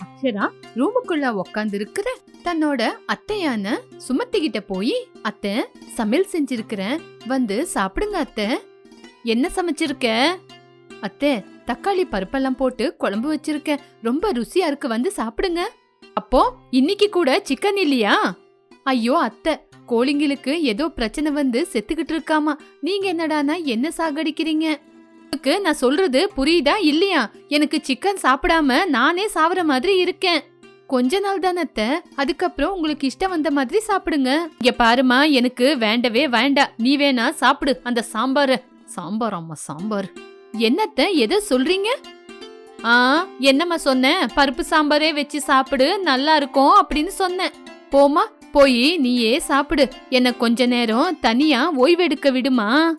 அக்ஷரா ரூமுக்குள்ள உக்காந்து இருக்கிற தன்னோட அத்தையான சுமத்தி கிட்ட போய் அத்தை சமையல் செஞ்சிருக்கிறேன். வந்து சாப்பிடுங்க அத்தை. என்ன சமைச்சிருக்க? அத்தை தக்காளி பருப்பெல்லாம் போட்டு குழம்பு வச்சிருக்கேன் ரொம்ப ருசியா இருக்கு. வந்து சாப்பிடுங்க. அப்போ இன்னைக்கு கூட சிக்கன் இல்லையா? ஐயோ அத்தை கோழிங்களுக்கு ஏதோ பிரச்சனை வந்து செத்துக்கிட்டு இருக்காமா. நீங்க என்னடானா என்ன சாகடிக்கிறீங்க? உங்களுக்கு நான் சொல்றது புரியுதா இல்லையா? எனக்கு சிக்கன் சாப்பிடாம நானே சாவற மாதிரி இருக்கேன். கொஞ்ச நாள் தானே அதுக்கப்புறம் உங்களுக்கு இஷ்டம் வந்த மாதிரி சாப்பிடுங்க. இங்க பாருமா எனக்கு வேண்டவே வேண்டாம் நீ வேணா சாப்பிடு. அந்த சாம்பார். சாம்பார் அம்மா சாம்பார். என்னத்த எதை சொல்றீங்க? ஆ என்னம்மா சொன்னேன் பருப்பு சாம்பாரே வச்சு சாப்பிடு நல்லா இருக்கும் அப்படின்னு சொன்னேன். போமா போய் நீயே சாப்பிடு. என்ன கொஞ்ச நேரம் தனியா ஓய்வெடுக்க விடுமா?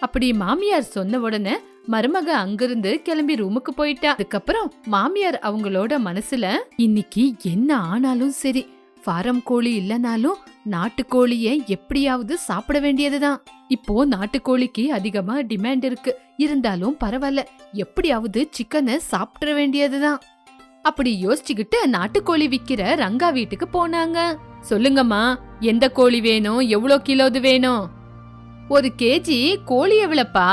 அப்படி மாமியார் சொன்ன உடனே மருமக அங்கிருந்து கிளம்பி ரூமுக்கு போயிட்டா. அதுக்கப்புறம் மாமியார் அவங்களோட மனசுல இன்னைக்கு என்ன ஆனாலும் சரி ஃபாரம் கோழி இல்லனாலும் நாட்டுக்கோழிய எப்படியாவது சாப்பிட வேண்டியதுதான். இப்போ நாட்டுக்கோழிக்கு அதிகமா டிமாண்ட் இருக்கு. இருந்தாலும் பரவாயில்ல எப்படியாவது சிக்கனை சாப்பிட வேண்டியதுதான். அப்படி யோசிச்சுக்கிட்டு நாட்டுக்கோழி விக்கிற ரங்கா வீட்டுக்கு போனாங்க. சொல்லுங்கம்மா எந்த கோழி வேணும்? எவ்வளோ கிலோது வேணும்? ஒரு கேஜி கோழி எவ்வளப்பா?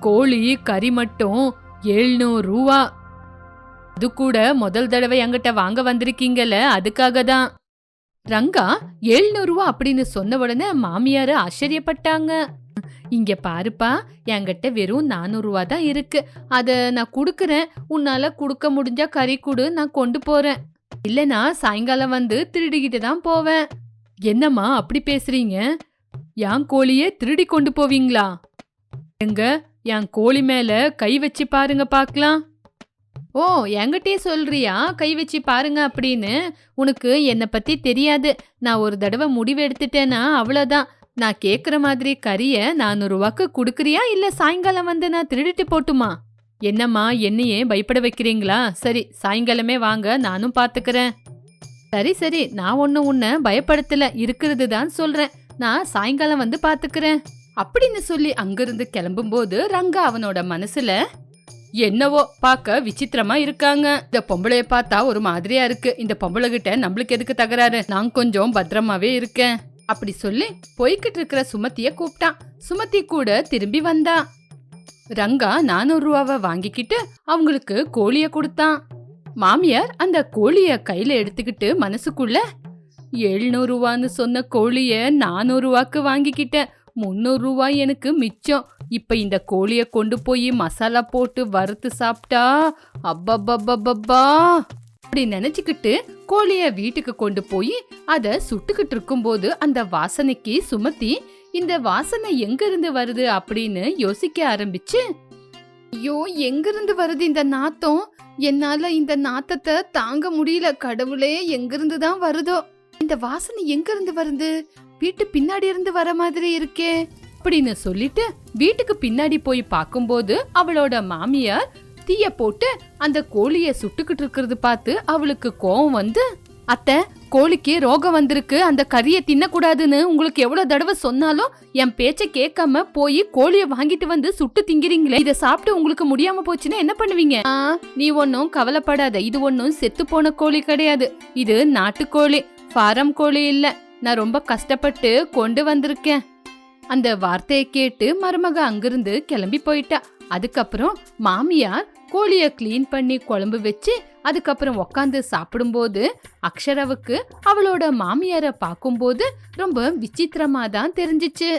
கோழி கறி மட்டும் எழுநூறு ரூபா அது கூட முதல் தடவை என்கிட்ட வாங்க வந்திருக்கீங்கல்ல அதுக்காக தான் ரங்கா எழுநூறு ரூபா அப்படின்னு சொன்ன உடனே மாமியார் ஆச்சரியப்பட்டாங்க. இங்க பாருப்பா என்கிட்ட வெறும் நானூறு ரூபா தான் இருக்கு. அத நான் கொடுக்குறேன். உன்னால கொடுக்க முடிஞ்சா கறி குடு நான் கொண்டு போறேன். இல்லனா சாயங்காலம் வந்து திருடிக்கிட்டு தான் போவேன். என்னம்மா அப்படி பேசுறீங்க? என் கோழியே திருடி கொண்டு போவீங்களா? எங்க என் கோழி மேல கை வச்சு பாருங்க பார்க்கலாம். ஓ என்கிட்டயே சொல்றியா? கை வச்சு பாருங்க அப்படின்னு. உனக்கு என்னை பத்தி தெரியாது. நான் ஒரு தடவை முடிவு எடுத்துட்டேன்னா அவ்வளோதான் நான் கேட்குற மாதிரி கறியை நானூறுவாக்கு கொடுக்குறியா? இல்லை சாயங்காலம் வந்து நான் திருடிட்டு போட்டுமா? என்னம்மா என்னையே பயப்பட வைக்கிறீங்களா? சரி சாயங்காலமே வாங்க நானும் பார்த்துக்கிறேன் சரி சரி. நான் ஒன்று உன்னை பயப்படுத்தலை. இருக்கிறது தான் சொல்கிறேன் நான் சாயங்காலம் வந்து பாத்துக்கிறேன். அப்படின்னு சொல்லி அங்கிருந்து கிளம்பும்போது ரங்கா அவனோட மனசுல என்னவோ பார்க்க விசித்திரமா இருக்காங்க. இந்த பொம்பளைய பார்த்தா ஒரு மாதிரியா இருக்கு. இந்த பொம்பளை கிட்ட நம்மளுக்கு எதுக்கு தகராறு? நான் கொஞ்சம் பத்திரமாவே இருக்கேன். அப்படி சொல்லி போய்கிட்டு இருக்கிற சுமத்திய கூப்பிட்டான் சுமத்தி கூட திரும்பி வந்தா. ரங்கா நானூறு ரூபாவை வாங்கிக்கிட்டு அவங்களுக்கு கோழிய கொடுத்தான். மாமியார் அந்த கோழிய கையில எடுத்துக்கிட்டு மனசுக்குள்ள எழுநூறுவான்னு சொன்ன கோழிய நானூறுவாக்கு வாங்கிக்கிட்டேன். முந்நூறு ரூபாய் எனக்கு மிச்சம். இப்போ இந்த கோழியை கொண்டு போய் மசாலா போட்டு வறுத்து சாப்பிட்டா அப்பப்பப்பப்பா. அப்படி நினச்சிக்கிட்டு கோழியை வீட்டுக்கு கொண்டு போய் அதை சுட்டுக்கிட்டு இருக்கும்போது அந்த வாசனைக்கு சுமத்தி இந்த வாசனை எங்கிருந்து வருது? அப்படின்னு யோசிக்க ஆரம்பிச்சு ஐயோ எங்கிருந்து வருது இந்த நாத்தம்? என்னால் இந்த நாத்தத்தை தாங்க முடியல. கடவுளே எங்கிருந்து தான் வருதோ? இந்த வாசனை எங்க இருந்து வருது? வீட்டு பின்னாடி இருந்து வர மாதிரி இருக்கே. அப்படின்னு சொல்லிட்டு வீட்டுக்கு பின்னாடி போய் பார்க்கும்போது அவளோட மாமியார் தீய போட்டு அந்த கோழிய சுட்டுக்கிட்டு இருக்கிறது பார்த்து அவளுக்கு கோவம் வந்து அத்தை கோழிக்கு ரோகம் வந்திருக்கு. அந்த கறியை தின்னக்கூடாதுன்னு உங்களுக்கு எவ்வளவு தடவை சொன்னாலும் என் பேச்ச கேட்காம போய் கோழிய வாங்கிட்டு வந்து சுட்டு திங்கிறீங்களே. இதை சாப்பிட்டு உங்களுக்கு முடியாம போச்சுன்னா என்ன பண்ணுவீங்க? நீ ஒன்னும் கவலைப்படாத. இது ஒன்னும் செத்து போன கோழி கிடையாது. இது நாட்டுக்கோழி. ஃபாரம் கோழி இல்ல. நான் ரொம்ப கஷ்டப்பட்டு கொண்டு வந்திருக்கேன். அந்த வார்த்தையை கேட்டு மருமக அங்கிருந்து கிளம்பி போயிட்டா. அதுக்கப்புறம் மாமியார் கோழிய க்ளீன் பண்ணி குழம்பு வச்சு அதுக்கப்புறம் உக்காந்து சாப்பிடும்போது அக்ஷராவுக்கு அவளோட மாமியாரை பார்க்கும்போது ரொம்ப விசித்திரமா தான் தெரிஞ்சிச்சு.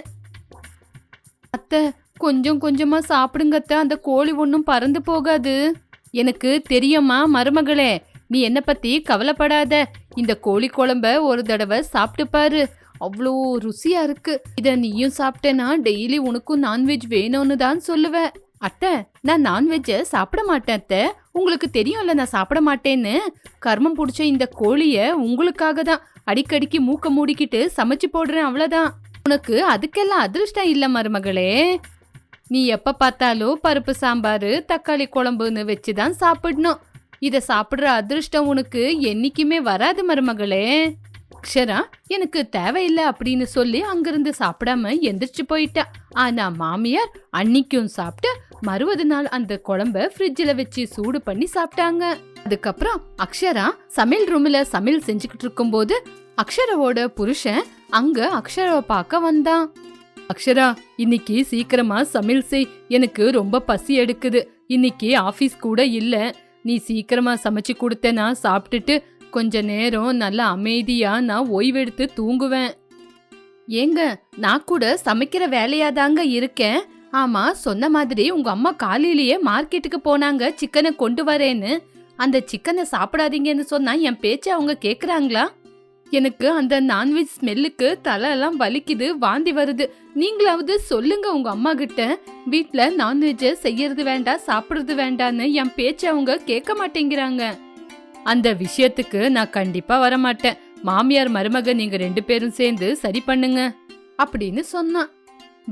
அத்தை கொஞ்சம் கொஞ்சமா சாப்பிடுங்கத்த அந்த கோழி ஒன்றும் பறந்து போகாது. எனக்கு தெரியுமா மருமகளே நீ என்னை பத்தி கவலைப்படாத. இந்த கோழி குழம்ப ஒரு தடவை சாப்பிட்டு பாரு. அவ்வளோ ருசியா இருக்கு. இத நீயும் சாப்பிட்டேனா? டெய்லி உனக்கும் நான்வெஜ் வேணும்னு தான் சொல்லுவேன் அத்தை நான் நான்வெஜ்ஜை சாப்பிட மாட்டேன் அத்தை. உங்களுக்கு தெரியும்ல நான் சாப்பிட மாட்டேன்னு. கர்மம் பிடிச்ச இந்த கோழிய உங்களுக்காக தான். அடிக்கடிக்கு மூக்க மூடிக்கிட்டு சமைச்சு போடுறேன் அவ்வளோதான் உனக்கு அதுக்கெல்லாம் அதிர்ஷ்டம் இல்லை மருமகளே. நீ எப்போ பார்த்தாலும் பருப்பு சாம்பார் தக்காளி குழம்புன்னு வச்சு தான் சாப்பிடணும். இத சாப்பிடுற அதிர்ஷ்டம் உனக்கு என்னைக்குமே வராது மருமகளே. அக்ஷரா எனக்கு தேவையில்லை அப்படின்னு சொல்லி அங்கிருந்து சாப்பிடாம எந்திரிச்சு போயிட்டா. ஆனா மாமியார் அன்னைக்கும் சாப்பிட்டு மறுவது நாள் அந்த குழம்ப ஃப்ரிட்ஜில் வச்சு சூடு பண்ணி சாப்பிட்டாங்க. அதுக்கப்புறம் அக்ஷரா சமையல் ரூம்ல சமையல் செஞ்சுக்கிட்டு இருக்கும்போது அக்ஷராவோட புருஷன் அங்க அக்ஷராவை பார்க்க வந்தான். அக்ஷரா இன்னைக்கு சீக்கிரமா சமையல் செய். எனக்கு ரொம்ப பசி எடுக்குது. இன்னைக்கு ஆபீஸ் கூட இல்லை. நீ சீக்கிரமா சமைச்சு கொடுத்தேனா சாப்பிட்டுட்டு கொஞ்ச நேரம் நல்லா அமைதியா நான் ஓய்வெடுத்து தூங்குவேன். ஏங்க நான் கூட சமைக்கிற வேலையா தாங்க இருக்கேன். ஆமா சொன்ன மாதிரி உங்க அம்மா காலையிலேயே மார்க்கெட்டுக்கு போனாங்க சிக்கனை கொண்டு வரேன்னு. அந்த சிக்கனை சாப்பிடாதீங்கன்னு சொன்னா என் பேச்சை அவங்க கேக்குறாங்களா? எனக்கு அந்த நான்வெஜ் ஸ்மெல்லுக்கு தலை எல்லாம் வலிக்குது வாந்தி வருது. நீங்களாவது சொல்லுங்க உங்க அம்மா கிட்ட. வீட்ல நான்வெஜ் செய்யறது வேண்டாம் சாப்பிடுறது வேண்டான்னு என் பேச்ச அவங்க கேட்க மாட்டேங்கிறாங்க. அந்த விஷயத்துக்கு நான் கண்டிப்பா வர மாட்டேன் மாமியார் மருமக நீங்க ரெண்டு பேரும் சேர்ந்து சரி பண்ணுங்க அப்படின்னு சொன்னான்.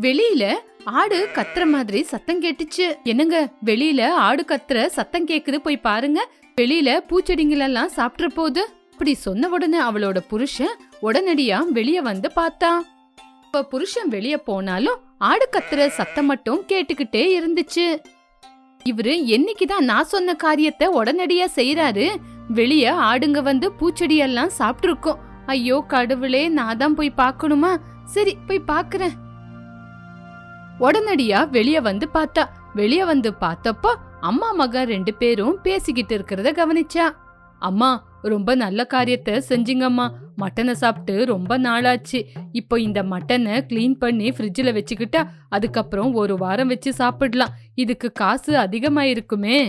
வெளியில ஆடு கத்துற மாதிரி சத்தம் கேட்டுச்சு. என்னங்க வெளியில ஆடு கத்துற சத்தம் கேக்குது போய் பாருங்க. வெளியில பூச்செடிங்களெல்லாம் சாப்பிட்டுற போது அப்படி சொன்ன உடனே அவளோட புருஷன் உடனடியா வெளிய வந்து பார்த்தா. இப்ப புருஷன் வெளிய போனாலும் ஆடு கத்துற சத்தம் மட்டும் கேட்டுக்கிட்டே இருந்துச்சு. இவரு என்னைக்குதான் நான் சொன்ன காரியத்தை உடனடியா செய்யறாரு வெளிய ஆடுங்க வந்து பூச்செடி எல்லாம் சாப்பிட்டுருக்கோம். ஐயோ கடவுளே நான் தான் போய் பார்க்கணுமா? சரி போய் பாக்குறேன் உடனடியா வெளிய வந்து பார்த்தா. வெளிய வந்து பார்த்தப்போ அம்மா மகன் ரெண்டு பேரும் பேசிக்கிட்டு இருக்கிறத கவனிச்சா. அம்மா ரொம்ப நல்ல காரியத்தை செஞ்சிங்கம்மா. மட்டனை சாப்பிட்டு ரொம்ப நாளாச்சு. இப்போ இந்த மட்டனை க்ளீன் பண்ணி ஃப்ரிட்ஜில் வச்சுக்கிட்டா அதுக்கப்புறம் ஒரு வாரம் வச்சு சாப்பிடலாம். இதுக்கு காசு அதிகமாயிருக்குமே.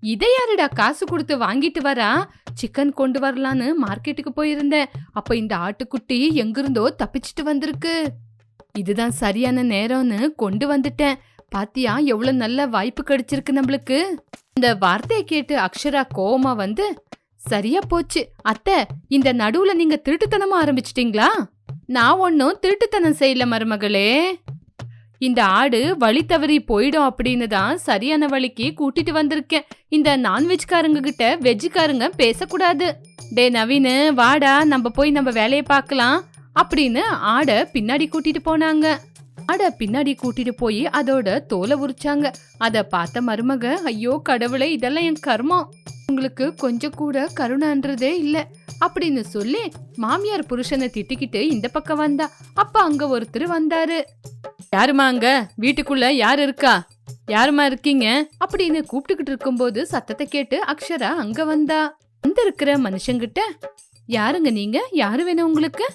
இதை யாருடா காசு கொடுத்து வாங்கிட்டு வரா? சிக்கன் கொண்டு வரலான்னு மார்க்கெட்டுக்கு போயிருந்தேன். அப்ப இந்த ஆட்டுக்குட்டி எங்கிருந்தோ தப்பிச்சிட்டு வந்திருக்கு. இதுதான் சரியான நேரம்னு கொண்டு வந்துட்டேன். பாத்தியா எவ்வளவு நல்ல வாய்ப்பு கிடைச்சிருக்கு நம்மளுக்கு. இந்த வார்த்தையை கேட்டு அக்ஷரா கோவமா வந்து சரியா போச்சு. அத்தை இந்த நடுவுல நீங்க திருட்டுத்தனமா ஆரம்பிச்சிட்டீங்களா? நான் ஒன்னும் திருட்டுத்தனம் செய்யல மருமகளே. இந்த ஆடு வழி தவறி போயிடும் அப்படின்னு தான் சரியான வழிக்கு கூட்டிட்டு வந்திருக்கேன். இந்த நான்வெஜ்காரங்க கிட்ட வெஜ்ஜுக்காரங்க பேசக்கூடாது. டே நவீனு வாடா நம்ம போய் நம்ம வேலையை பார்க்கலாம் அப்படின்னு ஆடை பின்னாடி கூட்டிட்டு போனாங்க. ஆடை பின்னாடி கூட்டிட்டு போய் அதோட தோலை உரிச்சாங்க. அதை பார்த்த மருமக ஐயோ கடவுளே இதெல்லாம் என் கர்மம். உங்களுக்கு கொஞ்சம் கூட கருணான்றதே இல்ல. அப்படின்னு சொல்லி மாமியார் புருஷனை திட்டிக்கிட்டு இந்த பக்கம் வந்தா. அப்ப அங்க ஒருத்தர் வந்தாரு. யாருமா அங்க? வீட்டுக்குள்ள யார் இருக்கா? யாருமா இருக்கீங்க? அப்படின்னு கூப்பிட்டுக்கிட்டு இருக்கும்போது சத்தத்தை கேட்டு அக்ஷரா அங்க வந்தா. அந்த இருக்கிற மனுஷங்கிட்ட யாருங்க நீங்க? யாரு வேணும் உங்களுக்கு?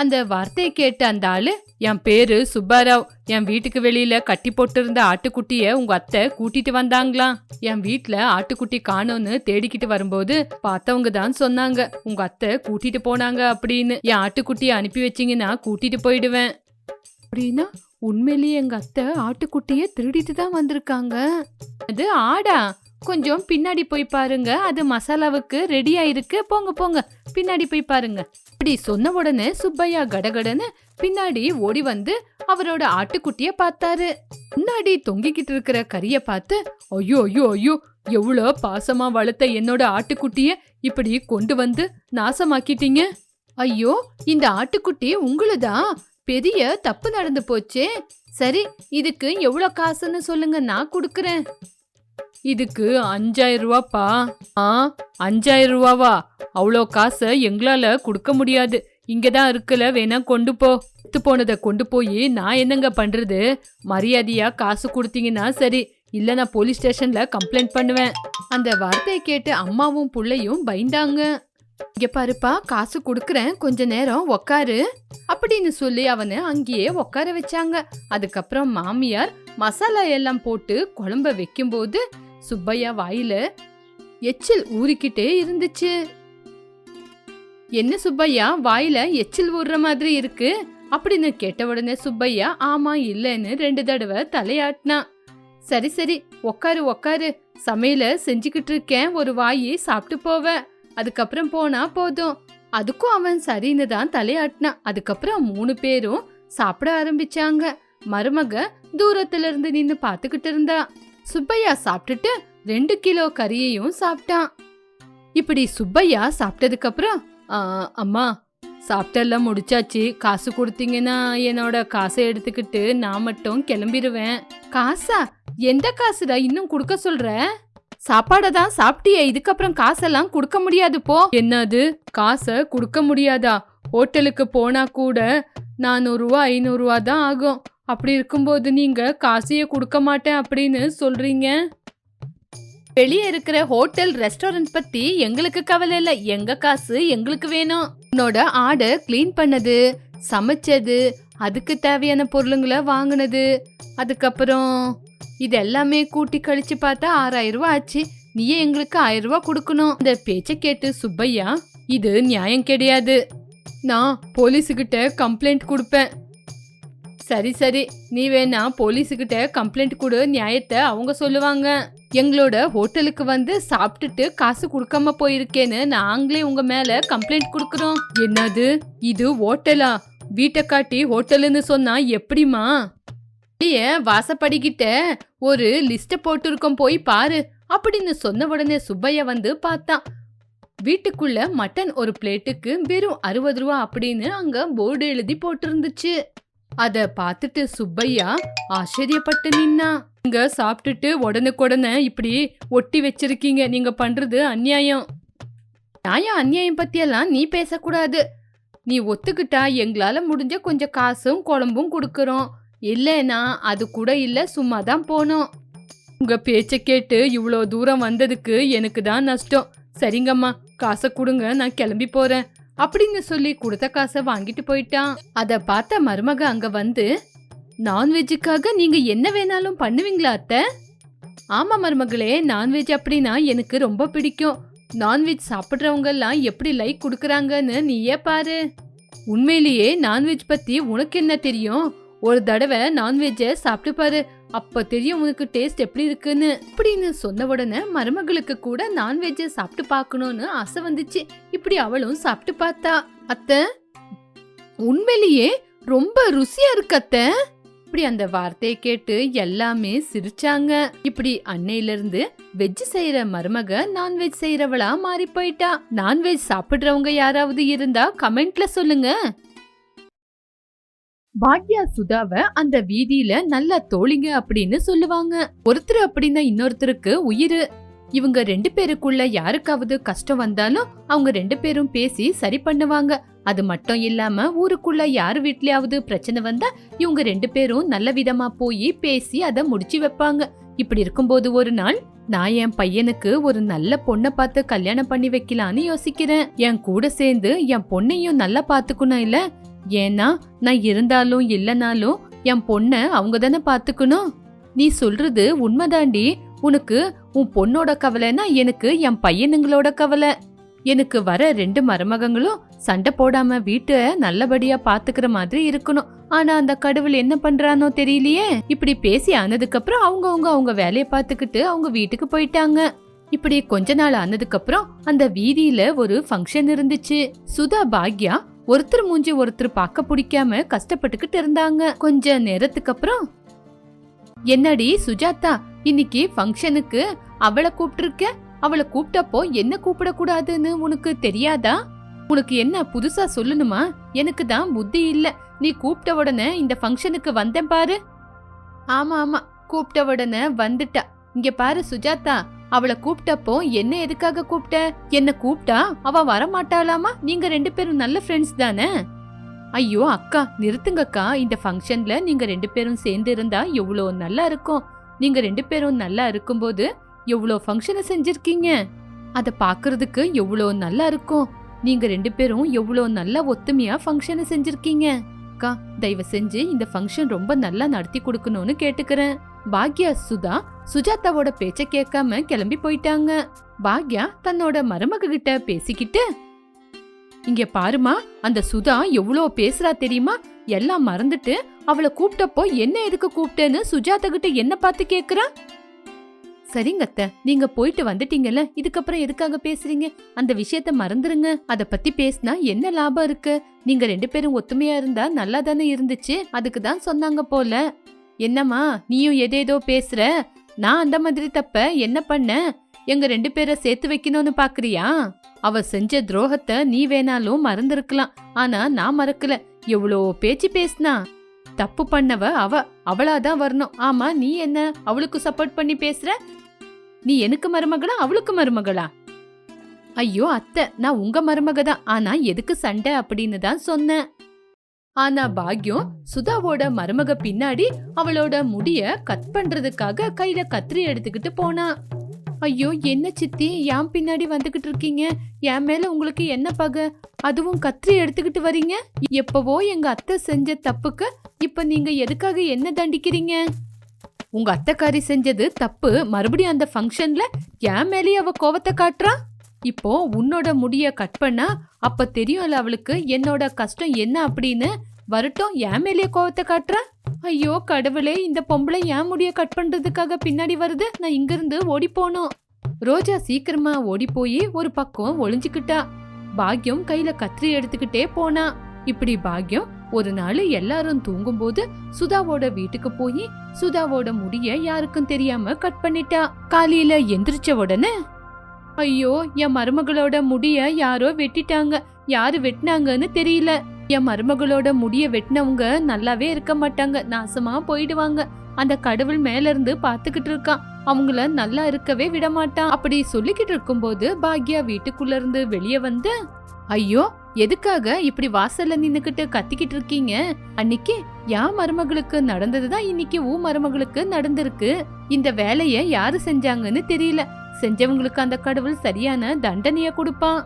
அந்த வார்த்தையை கேட்ட அந்த ஆளு என் பேரு சுப்பாராவ். என் வீட்டுக்கு வெளியில கட்டி போட்டிருந்த ஆட்டுக்குட்டிய உங்க அத்தை கூட்டிட்டு வந்தாங்களாம். என் வீட்டுல ஆட்டுக்குட்டி காணோன்னு தேடிக்கிட்டு வரும்போது பார்த்தவங்க தான் சொன்னாங்க உங்க அத்தை கூட்டிட்டு போனாங்க அப்படின்னு. என் ஆட்டுக்குட்டிய அனுப்பி வச்சிங்கன்னா கூட்டிட்டு போயிடுவேன் அப்படின்னா உண்மையிலேயே எங்க அத்தை ஆட்டுக்குட்டிய திருடிட்டு தான் வந்திருக்காங்க. அது ஆடா. கொஞ்சம் பின்னாடி போய் பாருங்க. அது மசாலாவுக்கு ரெடியா இருக்கு போங்க போங்க. பின்னாடி போய் பாருங்க. இப்படி சொன்ன உடனே சுப்பையா கடகடன்னு பின்னாடி ஓடி வந்து அவரோட ஆட்டுக்குட்டிய பார்த்தாரு. முன்னாடி தொங்கிக்கிட்டு இருக்கிற கறிய பார்த்து ஐயோ ஐயோ ஐயோ எவ்வளோ பாசமா வளர்த்த என்னோட ஆட்டுக்குட்டிய இப்படி கொண்டு வந்து நாசமாக்கிட்டீங்க? ஐயோ இந்த ஆட்டுக்குட்டி உங்களுதான் பெரிய தப்பு நடந்து போச்சே. சரி இதுக்கு எவ்வளோ காசுன்னு சொல்லுங்க நான் கொடுக்குறேன். இதுக்கு அஞ்சாயிரம் ரூபாப்பா. ஆ அஞ்சாயிரம் ரூபாவா? அவ்வளோ காசை எங்களால கொடுக்க முடியாது. இங்கே தான் இருக்குல்ல வேணா கொண்டு போ. வித்து போனதை கொண்டு போய் நான் என்னங்க பண்றது? மரியாதையா காசு கொடுத்தீங்கன்னா சரி. இல்ல நான் போலீஸ் ஸ்டேஷன்ல கம்ப்ளைண்ட் பண்ணுவேன். அந்த வார்த்தையை கேட்டு அம்மாவும் புள்ளையும் பயந்தாங்க. இங்க பாருப்பா காசு கொடுக்கறேன் கொஞ்ச நேரம் உக்காரு. அப்படின்னு சொல்லி அவனை அங்கேயே உட்கார வச்சாங்க. அதுக்கப்புறம் மாமியார் மசாலா எல்லாம் போட்டு குழம்ப வைக்கும்போது சுப்பையா வாயில எச்சில் ஊறிக்கிட்டே இருந்துச்சு. என்ன சுப்பையா வாயில எச்சில் ஊறுற மாதிரி இருக்கு? அப்படின்னு கேட்ட உடனே சுப்பையா ஆமா இல்லைன்னு ரெண்டு தடவை தலையாட்டினா. சரி சரி உக்காரு உக்காரு. சமையல செஞ்சுக்கிட்டு இருக்கேன். ஒரு வாயி சாப்பிட்டு போவ. அதுக்கப்புறம் போனா போதும். அதுக்கும் அவன் சரின்னு தான் தலையாட்டினான் அதுக்கப்புறம் மூணு பேரும் சாப்பிட ஆரம்பிச்சாங்க. மருமக தூரத்துல இருந்து நின்னு பாத்துக்கிட்டு இருந்தா. சுப்பையா சாப்பிட்டுட்டு ரெண்டு கிலோ கறியையும் சாப்பிட்டான். இப்படி சுப்பையா சாப்பிட்டதுக்கு அப்புறம் அம்மா சாப்பிட்டெல்லாம் முடிச்சாச்சு. காசு கொடுத்தீங்கன்னா என்னோட காசை எடுத்துக்கிட்டு நான் மட்டும் கிளம்பிடுவேன் காசா? எந்த காசுடா? இன்னும் கொடுக்க சொல்ற? சாப்பாடை தான் சாப்பிட்டியே. இதுக்கப்புறம் காசெல்லாம் கொடுக்க முடியாது போ. என்னது? காசை கொடுக்க முடியாதா? ஹோட்டலுக்கு போனா கூட நானூறுரூவா ஐநூறுரூவா தான் ஆகும். அப்படி இருக்கும்போது நீங்க காசையே கொடுக்க மாட்டேன் அப்படின்னு சொல்றீங்க? வெளியே இருக்கிற ஹோட்டல் ரெஸ்டாரண்ட் பத்தி எங்களுக்கு கவலை இல்ல. எங்க காசு எங்களுக்கு வேணும். உன்னோட ஆடை க்ளீன் பண்ணது சமைச்சது அதுக்கு தேவையான பொருளுங்களை வாங்கினது. அதுக்கப்புறம் இது எல்லாமே கூட்டி கழிச்சு பார்த்தா ஆறாயிரம் ரூபா ஆச்சு. நீயே எங்களுக்கு ஆயிரம் ரூபா கொடுக்கணும். இந்த பேச்சை கேட்டு சுப்பையா இது நியாயம் கிடையாது. நான் போலீஸுகிட்ட கம்ப்ளைண்ட் கொடுப்பேன். சரி சரி. நீ வேணா போலீஸுக்கிட்ட கம்ப்ளைண்ட் கொடு. நியாயத்தை அவங்க சொல்லுவாங்க. எங்களோட ஹோட்டலுக்கு வந்து சாப்பிட்டுட்டு காசு கொடுக்காம போயிருக்கேன்னு நாங்களே உங்க மேல கம்ப்ளைண்ட் கொடுக்குறோம். என்னது? இது ஹோட்டலா? வீட்டை காட்டி ஹோட்டலுன்னு சொன்னா எப்படிமா வாசப்படிக்கிட்ட ஒரு லிஸ்ட போட்டிருக்கோம் போய் பாரு. அப்படின்னு சொன்ன உடனே சுப்பைய வந்து பார்த்தான். வீட்டுக்குள்ள மட்டன் ஒரு பிளேட்டுக்கு வெறும் அறுபது ரூபா அப்படின்னு அங்க போர்டு எழுதி போட்டிருந்துச்சு. அத பார்த்துட்டு சுப்பையா ஆச்சரியப்பட்டு நின்னா நீங்க சாப்பிட்டுட்டு உடனுக்குடனே இப்படி ஒட்டி வச்சிருக்கீங்க. நீங்க பண்றது அநியாயம். நியாயம் அநியாயம் பத்தியெல்லாம் நீ பேசக்கூடாது. நீ ஒத்துக்கிட்டா எங்களால முடிஞ்ச கொஞ்சம் காசும் குழம்பும் கொடுக்கறோம். இல்லைனா அது கூட இல்ல சும்மா தான் போனோம். உங்க பேச்ச கேட்டு இவ்வளோ தூரம் வந்ததுக்கு எனக்கு தான் நஷ்டம். சரிங்கம்மா காசை கொடுங்க நான் கிளம்பி போறேன். அப்படின்னு சொல்லி கொடுத்த காசை வாங்கிட்டு போயிட்டான். அத பார்த்த மருமக அங்க வந்து நான்வெஜ்ஜுக்காக நீங்க என்ன வேணாலும் பண்ணுவீங்களா அத்தை? ஆமா மருமகளே நான்வெஜ் அப்படின்னா எனக்கு ரொம்ப பிடிக்கும். நான்வெஜ் சாப்பிட்றவங்க எல்லாம் எப்படி லைக் கொடுக்கறாங்கன்னு நீயே பாரு. உண்மையிலேயே நான்வெஜ் பத்தி உனக்கு என்ன தெரியும்? ஒரு தடவை நான்வெஜ்ஜை சாப்பிட்டு பாரு. அப்ப தெரியும் உனக்கு டேஸ்ட் எப்படி இருக்குன்னு. அப்படின்னு சொன்ன உடனே மருமகளுக்கு கூட நான்வெஜ்ஜை சாப்பிட்டு பார்க்கணும்னு ஆசை வந்துச்சு. இப்படி அவளும் சாப்பிட்டு பார்த்தா. அத்தை உண்மையிலேயே ரொம்ப ருசியா இருக்கு அத்தை. இப்படி அந்த வார்த்தையை கேட்டு எல்லாமே சிரிச்சாங்க. இப்படி அன்னையில இருந்து வெஜ் செய்யற மருமக நான்வெஜ் செய்யறவளா மாறி போயிட்டா. நான்வெஜ் சாப்பிடுறவங்க யாராவது இருந்தா கமெண்ட்ல சொல்லுங்க. பாக்யா சுதாவை அந்த வீதியில நல்ல தோழிங்க அப்படின்னு சொல்லுவாங்க. ஒருத்தர் அப்படின்னா இன்னொருத்தருக்கு உயிர். இவங்க ரெண்டு பேருக்குள்ள யாருக்காவது கஷ்டம் வந்தாலும் அவங்க ரெண்டு பேரும் பேசி சரி பண்ணுவாங்க. அது மட்டும் இல்லாம ஊருக்குள்ள யார் வீட்லயாவது பிரச்சனை வந்தா இவங்க ரெண்டு பேரும் நல்ல விதமா போய் பேசி அதை முடிச்சு வைப்பாங்க. இப்படி இருக்கும்போது ஒரு நாள் நான் என் பையனுக்கு ஒரு நல்ல பொண்ணை பார்த்து கல்யாணம் பண்ணி வைக்கலான்னு யோசிக்கிறேன். என் கூட சேர்ந்து என் பொண்ணையும் நல்லா பாத்துக்கணும் இல்ல? ஏன்னா நான் இருந்தாலும் இல்லைனாலும் என் பொண்ண அவங்க தானே பார்த்துக்கணும். நீ சொல்றது உண்மைதாண்டி. உனக்கு உன் பொண்ணோட கவலைன்னா எனக்கு என் பையனுங்களோட கவலை. எனக்கு வர ரெண்டு மருமகங்களும் சண்டை போடாம வீட்டை நல்லபடியா பாத்துக்கிற மாதிரி இருக்கணும். ஆனா அந்த கடவுள் என்ன பண்றானோ தெரியலையே. இப்படி பேசி ஆனதுக்கு அப்புறம் அவங்கவங்க அவங்க வேலையை பார்த்துக்கிட்டு அவங்க வீட்டுக்கு போயிட்டாங்க. இப்படி கொஞ்ச நாள் ஆனதுக்கு அப்புறம் அந்த வீதியில ஒரு ஃபங்க்ஷன் இருந்துச்சு. சுதா பாக்யா ஒருத்தர் மூஞ்சி ஒருத்தர் பார்க்க பிடிக்காம கஷ்டப்பட்டுக்கிட்டு இருந்தாங்க. கொஞ்ச நேரத்துக்கு அப்புறம் என்னடி சுஜாதா இன்னைக்கு ஃபங்க்ஷனுக்கு அவளை கூப்பிட்டுருக்க? அவளை கூப்பிட்டப்போ என்ன கூப்பிடக்கூடாதுன்னு உனக்கு தெரியாதா? உனக்கு என்ன புதுசா சொல்லணுமா? எனக்கு தான் புத்தி இல்ல. நீ கூப்பிட்ட உடனே இந்த ஃபங்க்ஷனுக்கு வந்தேன் பாரு. ஆமா ஆமா. கூப்பிட்ட உடனே வந்துட்டா. இங்க பாரு சுஜாதா அவளை கூப்பிட்டப்போ என்ன எதுக்காக கூப்பிட்ட? என்ன கூப்பிட்டா? அவ வரமாட்டாளாமா? நீங்க ரெண்டு பேரும் நல்ல ஃப்ரெண்ட்ஸ் தானே? ஐயோ அக்கா நிறுத்துங்கக்கா. இந்த ஃபங்க்ஷன்ல நீங்க ரெண்டு பேரும் சேர்ந்து இருந்தா எவ்வளோ நல்லா இருக்கும். நீங்க ரெண்டு பேரும் நல்லா இருக்கும்போது எவ்வளோ ஃபங்க்ஷனை செஞ்சிருக்கீங்க? அத பாக்குறதுக்கு எவ்வளோ நல்லா இருக்கும். நீங்க ரெண்டு பேரும் எவ்வளோ நல்லா ஒத்துமையா ஃபங்க்ஷனை செஞ்சிருக்கீங்க? அக்கா தயவு செஞ்சு இந்த ஃபங்க்ஷன் ரொம்ப நல்லா நடத்தி கொடுக்கணும்னு கேட்டுக்கிறேன். பாக்யா சுதா சுஜாதாவோட பேச்ச கேட்காம கிளம்பி போயிட்டாங்க. பாக்யா தன்னோட மருமக கிட்ட பேசிக்கிட்டு இங்க பாருமா அந்த சுதா எவ்வளோ பேசுறா தெரியுமா? எல்லாம் மறந்துட்டு அவளை கூப்பிட்டப்போ என்ன எதுக்கு கூப்பிட்டேன்னு சுஜாதா கிட்ட என்ன பார்த்து கேக்குறா? சரிங்க அத்தை நீங்க போயிட்டு வந்துட்டீங்கல்ல இதுக்கப்புறம் எதுக்காக பேசுறீங்க? அந்த விஷயத்த மறந்துருங்க. அத பத்தி பேசினா என்ன லாபம் இருக்கு? நீங்க ரெண்டு பேரும் ஒத்துமையா இருந்தா நல்லா தானே இருந்துச்சு அதுக்கு தான் சொன்னாங்க போல. என்னம்மா நீயும் எதேதோ பேசுற? நான் அந்த மாதிரி தப்ப என்ன பண்ண? எங்க ரெண்டு பேரை சேர்த்து வைக்கணும்னு பாக்குறியா? அவ செஞ்ச துரோகத்தை நீ வேணாலும் மறந்திருக்கலாம். ஆனா நான் மறக்கல. எவ்வளோ பேச்சு பேசினா? தப்பு பண்ணவ அவ அவளாதான் வரணும். ஆமா நீ என்ன அவளுக்கு சப்போர்ட் பண்ணி பேசுற? நீ எனக்கு மருமகளா அவளுக்கு மருமகளா? ஐயோ அத்தை நான் உங்க மருமக தான் ஆனா எதுக்கு சண்டை அப்படின்னு தான் சொன்னேன். ஆனா பாக்யம் சுதாவோட மருமக பின்னாடி அவளோட முடிய கட் பண்றதுக்காக கையில கத்திரி எடுத்துக்கிட்டு போனா. ஐயோ என்ன சித்தி ஏன் பின்னாடி வந்துகிட்டு இருக்கீங்க? என் மேல உங்களுக்கு என்ன பகை? அதுவும் கத்திரி எடுத்துக்கிட்டு வரீங்க? எப்பவோ எங்க அத்தை செஞ்ச தப்புக்கு இப்ப நீங்க எதுக்காக என்ன தண்டிக்கிறீங்க? உங்க அத்தைக்காரி செஞ்சது தப்பு. மறுபடியும் அந்த ஃபங்க்ஷன்ல என் மேலேயே அவ கோவத்தை காட்டுறா? இப்போ உன்னோட முடிய கட் பண்ணா அப்ப தெரியும்ல அவளுக்கு என்னோட கஷ்டம் என்ன அப்படின்னு? வரட்டும் என் மேலேயே கோவத்தை காட்டுறா? ஐயோ கடவுளே இந்த பொம்பளை என் முடிய கட் பண்றதுக்காக பின்னாடி வருது? நான் இங்கிருந்து ஓடி போனோம் ரோஜா சீக்கிரமா ஓடி போய் ஒரு பக்கம் ஒளிஞ்சுக்கிட்டா. பாக்யம் கையில கத்திரி எடுத்துக்கிட்டே போனா. இப்படி பாக்யம் ஒரு நாள் எல்லாரும் தூங்கும்போது சுதாவோட வீட்டுக்கு போய் சுதாவோட முடிய யாருக்கும் தெரியாம கட் பண்ணிட்டா. காலையில எந்திரிச்ச உடனே ஐயோ என் மருமகளோட முடிய யாரோ வெட்டிட்டாங்க. யாரு வெட்டினாங்கன்னு தெரியல. என் மருமகளோட முடிய வெட்டினவங்க நல்லாவே இருக்க மாட்டாங்க. நாசமா போயிடுவாங்க. அந்த கடவுள் மேல இருந்து பாத்துக்கிட்டு இருக்கான். அவங்கள நல்லா இருக்கவே விட மாட்டான் அப்படி சொல்லிக்கிட்டு இருக்கும்போது பாக்யா வீட்டுக்குள்ள இருந்து வெளியே வந்து ஐயோ எதுக்காக இப்படி வாசல்ல நின்னுக்கிட்டு கத்திக்கிட்டு இருக்கீங்க? அன்னைக்கு யா மருமகளுக்கு நடந்ததுதான் இன்னைக்கு ஊ மருமகளுக்கு நடந்திருக்கு. இந்த வேலைய யாரு செஞ்சாங்கன்னு தெரியல. செஞ்சவங்களுக்கு அந்த கடவுள் சரியான தண்டனைய கொடுப்பான்.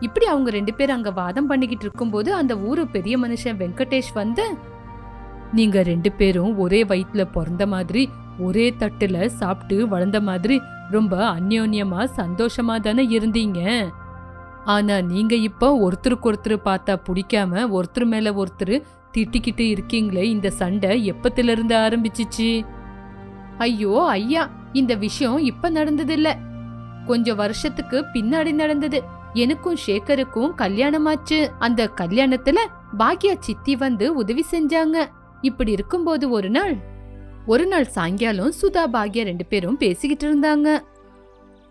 இப்படி அவங்க ரெண்டு பேரும் அங்க வாதம் பண்ணிக்கிட்டு இருக்கும்போது அந்த ஊரு பெரிய மனுஷன் வெங்கடேஷ் வந்து நீங்க ரெண்டு பேரும் ஒரே வயிற்றுல பிறந்த மாதிரி ஒரே தட்டுல சாப்பிட்டு வளர்ந்த மாதிரி ரொம்ப அந்யோன்யமா சந்தோஷமா தானே இருந்தீங்க. ஆனா நீங்க இப்ப ஒருத்தருக்கு ஒருத்தர் பார்த்தா பிடிக்காம ஒருத்தர் மேல ஒருத்தர் திட்டிக்கிட்டு இருக்கீங்களே இந்த சண்டை எப்பத்துல இருந்து ஆரம்பிச்சிச்சு? ஐயோ ஐயா இந்த விஷயம் இப்ப நடந்ததில்ல. கொஞ்சம் வருஷத்துக்கு பின்னாடி நடந்தது. எனக்கும் ஷேகருக்கும் கல்யாணமாச்சு. அந்த கல்யாணத்துல பாக்யா சித்தி வந்து உதவி செஞ்சாங்க. இப்படி இருக்கும்போது ஒரு நாள் ஒரு நாள் சாயங்காலம் சுதா பாக்யா ரெண்டு பேரும் பேசிக்கிட்டு இருந்தாங்க.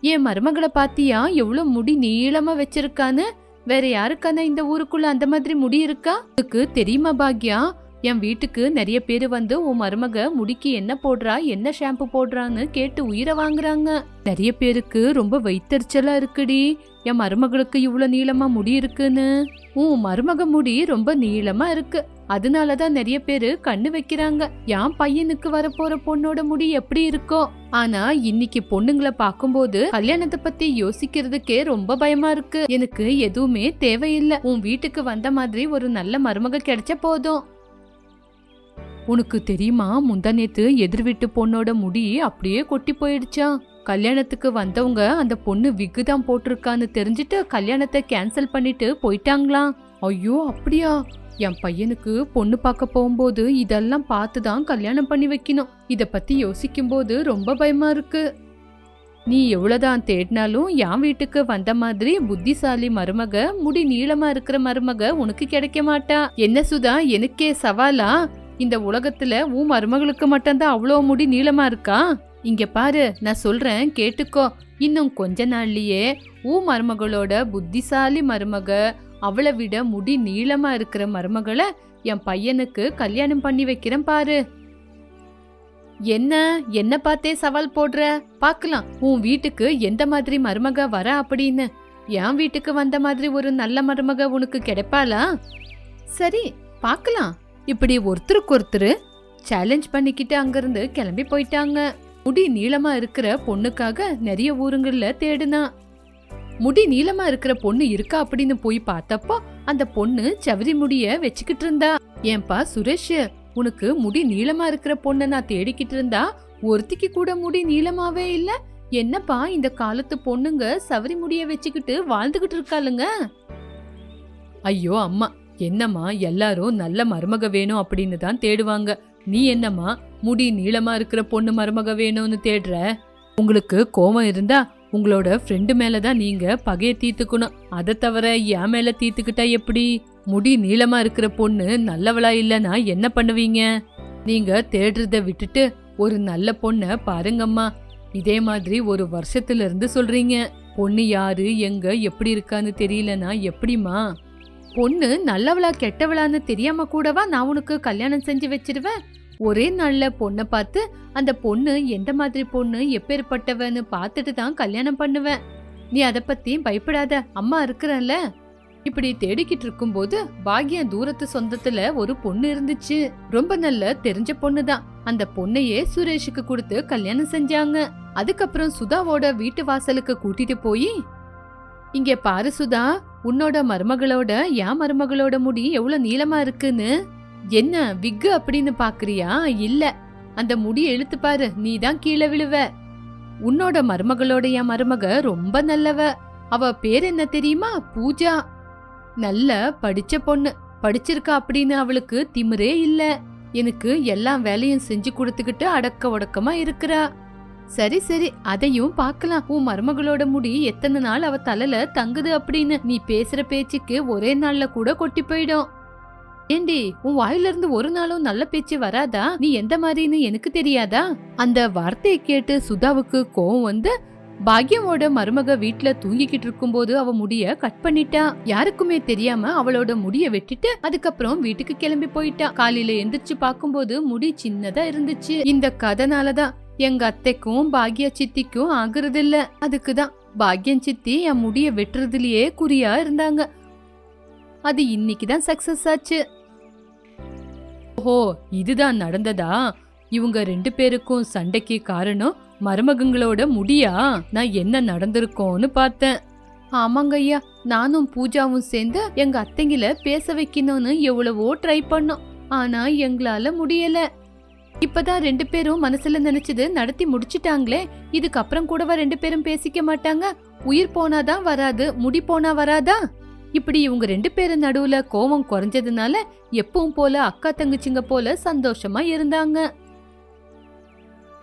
என் மருமகளை பாத்தியா? எவ்வளவு முடி நீளமா வச்சிருக்கான்னு? வேற யாருக்கான இந்த ஊருக்குள்ள அந்த மாதிரி முடி இருக்கா? அதுக்கு தெரியுமா பாக்யா? என் வீட்டுக்கு நிறைய பேர் வந்து உன் மருமக முடிக்கு என்ன போடுறா என்ன ஷாம்பு போடுறான்னு கேட்டு உயிரை வாங்குறாங்க. நிறைய பேருக்கு ரொம்ப வயித்தறிச்சலா இருக்குடி. என் மருமகளுக்கு இவ்வளோ நீளமா முடி இருக்குன்னு? உன் மருமக முடி ரொம்ப நீளமா இருக்கு. அதனாலதான் நிறைய பேரு கண்ணு வைக்கிறாங்க. என் பையனுக்கு வரப்போற பொண்ணோட முடி எப்படி இருக்கோ? ஆனா இன்னைக்கு பொண்ணுங்களை பார்க்கும்போது கல்யாணத்தை பத்தி யோசிக்கிறதுக்கே ரொம்ப பயமா இருக்கு. எனக்கு எதுவுமே தேவையில்லை. உன் வீட்டுக்கு வந்த மாதிரி ஒரு நல்ல மருமக கிடைச்ச போதும். உனக்கு தெரியுமா முந்தா நேத்து எதிர் வீட்டு பொண்ணோட முடி அப்படியே கொட்டி போயிடுச்சா? கல்யாணத்துக்கு வந்தவங்க அந்த பொண்ணு விக்கு தான் போட்டிருக்கான்னு தெரிஞ்சுட்டு கல்யாணத்தை கேன்சல் பண்ணிட்டு போயிட்டாங்களாம் ஐயோ அப்படியா? என் பையனுக்கு பொண்ணு பார்க்க போகும்போது இதெல்லாம் பார்த்து தான் கல்யாணம் பண்ணி வைக்கணும். இதை பற்றி யோசிக்கும்போது ரொம்ப பயமா இருக்கு. நீ எவ்வளோதான் தேடினாலும் என் வீட்டுக்கு வந்த மாதிரி புத்திசாலி மருமக முடி நீளமா இருக்கிற மருமக உனக்கு கிடைக்க மாட்டா. என்ன சுதா எனக்கே சவாலா? இந்த உலகத்துல உன் மருமகளுக்கு மட்டும்தான் அவ்வளோ முடி நீளமா இருக்கா? இங்க பாரு நான் சொல்றேன் கேட்டுக்கோ. இன்னும் கொஞ்ச நாள்லயே ஊ மருமகளோட புத்திசாலி மருமக அவளை விட முடி நீளமா இருக்கிற மருமகளை என் பையனுக்கு கல்யாணம் பண்ணி வைக்கிறேன் பாரு. என்ன? என்ன பார்த்தே சவால் போடுற? பார்க்கலாம். உன் வீட்டுக்கு எந்த மாதிரி மருமக வர அப்படின்னு. என் வீட்டுக்கு வந்த மாதிரி ஒரு நல்ல மருமக உனக்கு கிடைப்பாளா? சரி பார்க்கலாம். இப்படி ஒருத்தருக்கு ஒருத்தர் சேலஞ்ச் பண்ணிக்கிட்டு அங்கிருந்து கிளம்பி போயிட்டாங்க. முடி நீளமா இருக்கிற பொண்ணுக்காக நிறைய ஊருங்கள்ல தேடுனா. முடி நீளமா இருக்கிற பொண்ணு இருக்கா அப்படின்னு போய் பார்த்தப்போ அந்த பொண்ணு சவரி முடிய வச்சுக்கிட்டு இருந்தா. ஏன்பா சுரேஷ் உனக்கு முடி நீளமா இருக்கிற பொண்ணை நான் தேடிக்கிட்டு இருந்தா? ஒருத்திக்கு கூட முடி நீளமாவே இல்ல. என்னப்பா இந்த காலத்து பொண்ணுங்க சவரி முடிய வச்சுக்கிட்டு வாழ்ந்துகிட்டு இருக்காளுங்க? ஐயோ அம்மா. என்னம்மா எல்லாரும் நல்ல மருமக வேணும் அப்படின்னு தான் தேடுவாங்க. நீ என்னம்மா முடி நீளமா இருக்கிற பொண்ணு மருமக வேணும்னு தேடுற? உங்களுக்கு கோவம் இருந்தா உங்களோட ஃப்ரெண்டு மேல தான் நீங்க பகையை தீர்த்துக்கணும். அதை தவிர என் மேல தீர்த்துக்கிட்டா எப்படி? முடி நீளமா இருக்கிற பொண்ணு நல்லவளா இல்லனா என்ன பண்ணுவீங்க? நீங்க தேடுறத விட்டுட்டு ஒரு நல்ல பொண்ண பாருங்கம்மா. இதே மாதிரி ஒரு வருஷத்துல இருந்து சொல்றீங்க. பொண்ணு யாரு எங்க எப்படி இருக்கான்னு தெரியலனா எப்படிமா பொண்ணு நல்லவளா கெட்டவளான்னு தெரியாம கூடவா நான் உனக்கு கல்யாணம் செஞ்சு வச்சிருவேன்? ஒரே நாள்ல பொண்ணை பார்த்து அந்த பொண்ணு எந்த மாதிரி பொண்ணு எப்பேற்பட்டவன்னு பார்த்துட்டு தான் கல்யாணம் பண்ணுவேன். நீ அதை பத்தி பயப்படாத அம்மா இருக்கிறல்ல இப்படி தேடிக்கிட்டு இருக்கும்போது பாக்யம் தூரத்து சொந்தத்துல ஒரு பொண்ணு இருந்துச்சு. ரொம்ப நல்ல தெரிஞ்ச பொண்ணு தான் அந்த பொண்ணையே சுரேஷுக்கு கொடுத்து கல்யாணம் செஞ்சாங்க. அதுக்கப்புறம் சுதாவோட வீட்டு வாசலுக்கு கூட்டிட்டு போய் இங்கே பாரு சுதா உன்னோட மருமகளோட என் மருமகளோட முடி எவ்வளவு நீளமா இருக்குன்னு. என்ன விக்கு அப்படின்னு பாக்குறியா? இல்ல. அந்த முடி இழுத்து பாரு நீ தான் கீழே விழுவ. உன்னோட மருமகளோட என் மருமக ரொம்ப நல்லவ. அவ பேர் என்ன தெரியுமா? பூஜா. நல்ல படிச்ச பொண்ணு. படிச்சிருக்கா அப்படின்னு அவளுக்கு திமிரே இல்ல. எனக்கு எல்லா வேலையும் செஞ்சு கொடுத்துக்கிட்டு அடக்க ஒடக்கமா இருக்கிறா. சரி சரி அதையும் பார்க்கலாம். உன் மருமகளோட முடி எத்தனை நாள் அவ தலையில தங்குது அப்படின்னு. நீ பேசுற பேச்சுக்கு ஒரே நாள்ல கூட கொட்டி போயிடும். ஏண்டி உன் வாயில இருந்து ஒரு நாளும் நல்ல பேச்சு வராதா? நீ எந்த மாதிரின்னு எனக்கு தெரியாதா? அந்த வார்த்தையை கேட்டு சுதாவுக்கு கோவம் வந்து பாக்யமோட மருமக வீட்ல தூங்கிக்கிட்டு இருக்கும்போது அவ முடிய கட் பண்ணிட்டா. யாருக்குமே தெரியாம அவளோட முடிய வெட்டிட்டு அதுக்கப்புறம் வீட்டுக்கு கிளம்பி போயிட்டா. காலையில எந்திரிச்சு பார்க்கும்போது முடி சின்னதா இருந்துச்சு. இந்த கதனாலதான் எங்க அத்தைக்கும் பாக்யா சித்திக்கும் ஆகுறதில்ல. அதுக்கு தான் பாக்யம் சித்தி என் முடிய வெட்டுறதுலயே குறியா இருந்தாங்க. அது இன்னைக்கு தான் சக்சஸ் ஆச்சு. ஓஹோ இதுதான் நடந்ததா? இவங்க ரெண்டு பேருக்கும் சண்டைக்கு காரணம் மருமகங்களோட முடியா? நான் என்ன நடந்திருக்கோன்னு பார்த்தேன். ஆமாங்க ஐயா நானும் பூஜாவும் சேர்ந்து எங்க அத்தைங்கள பேச வைக்கணும்னு எவ்வளவோ ட்ரை பண்ணோம். ஆனா எங்களால முடியல. இப்பதான் ரெண்டு பேரும் மனசுல நினைச்சது நடத்தி முடிச்சிட்டாங்களே இதுக்கப்புறம் கூடவா ரெண்டு பேரும் பேசிக்க மாட்டாங்க? உயிர் போனாதான் வராது முடி போனா வராதா? இப்படி இவங்க ரெண்டு பேரும் நடுவுல கோவம் குறைஞ்சதுனால எப்பவும் போல அக்கா தங்கச்சிங்க போல சந்தோஷமா இருந்தாங்க.